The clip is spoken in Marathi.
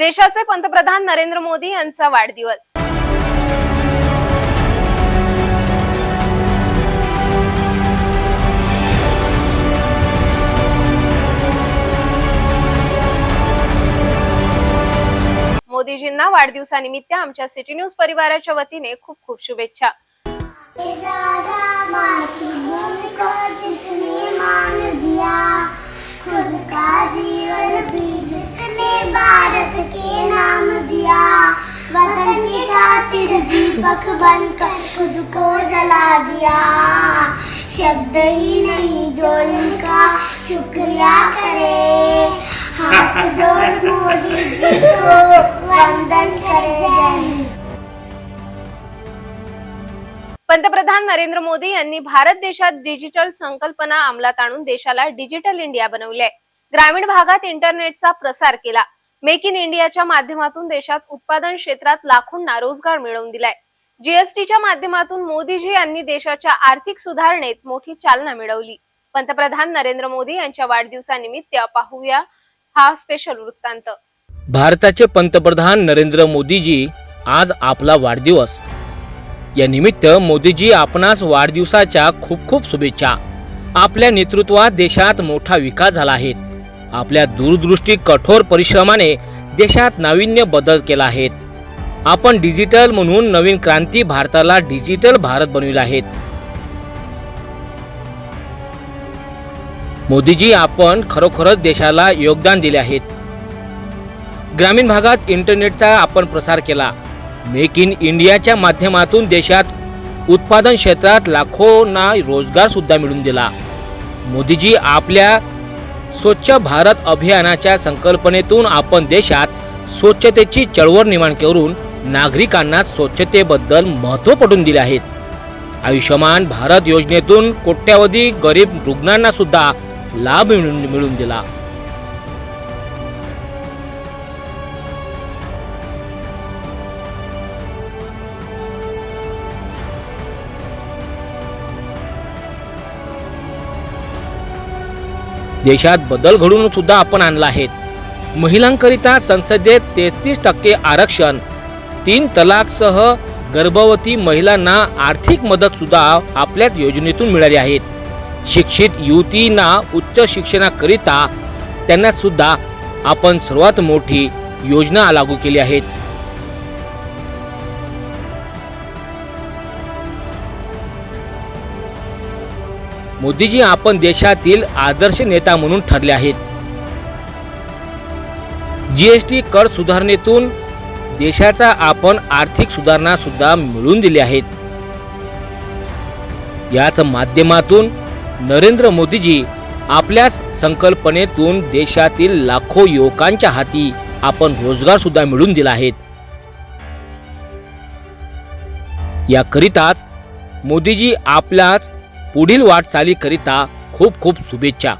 देशाचे पंतप्रधान नरेंद्र मोदी यांचा वाढदिवस. मोदीजींना वाढदिवसानिमित्त आमच्या सिटी न्यूज परिवाराच्या वतीने खूप खूप शुभेच्छा. खुद आंख बंद कर खुद को जला दिया। शब्द ही नहीं जो इनका शुक्रिया करे। हाथ जोड़ मोदी जी को वंदन करे। पंतप्रधान नरेंद्र मोदी यांनी भारत देशात डिजिटल संकल्पना अंमलात आणून देशाला डिजिटल इंडिया बनवले ग्रामीण भागात इंटरनेटचा प्रसार केला. मेक इन इंडियाच्या माध्यमातून देशात उत्पादन क्षेत्रात लाखोंना रोजगार मिळवून दिलाय. जीएसटीच्या माध्यमातून मोदीजी यांनी देशाच्या आर्थिक सुधारणेत मोठी चालना मिळवली. पंतप्रधान नरेंद्र मोदी यांच्या वाढदिवसानिमित्त पाहूया हा स्पेशल वृत्तांत. भारताचे पंतप्रधान नरेंद्र मोदीजी आज आपला वाढदिवस. या निमित्त मोदीजी आपणास वाढदिवसाच्या खूप खूप शुभेच्छा. आपल्या नेतृत्वात देशात मोठा विकास झाला आहे. आपल्या दूरदृष्टी कठोर परिश्रमाने देशात नाविन्य बदल केला आहे. आपण डिजिटल म्हणून नवीन क्रांती भारताला डिजिटल भारत बनविला आहेत. मोदीजी आपण खरोखरच देशाला योगदान दिले आहेत. ग्रामीण भागात इंटरनेटचा आपण प्रसार केला. मेक इन इंडियाच्या माध्यमातून देशात उत्पादन क्षेत्रात लाखोंना रोजगार सुद्धा मिळून दिला. मोदीजी आपल्या स्वच्छ भारत अभियानाच्या संकल्पनेतून आपण देशात स्वच्छतेची चळवळ निर्माण करून नागरिकांना स्वच्छतेबद्दल महत्त्व पटवून दिले आहेत. आयुष्यमान भारत योजनेतून कोट्यावधी गरीब रुग्णांना सुद्धा लाभ मिळून मिळून दिला. देशात बदल घडवून सुद्धा आपण आणला आहेत महिलांकरिता संसदेत तेहतीस टक्के आरक्षण तीन तलाकसह गर्भवती महिलांना आर्थिक मदत सुद्धा आपल्याच योजनेतून मिळाली आहेत. शिक्षित युवतींना उच्च शिक्षणाकरिता त्यांना सुद्धा आपण सर्वात मोठी योजना लागू केली आहेत. मोदीजी आपण देशातील आदर्श नेता म्हणून ठरले आहेत. जीएसटी कर सुधारणेतून देशाचा आपण आर्थिक सुधारणा सुद्धा मिळवून दिल्या आहेत. याच माध्यमातून नरेंद्र मोदीजी आपल्याच संकल्पनेतून देशातील लाखो युवकांच्या हाती आपण रोजगार सुद्धा मिळवून दिला आहेत याकरिताच मोदीजी आपल्याच पुढील वाटचालीकरिता खूप खूप शुभेच्छा.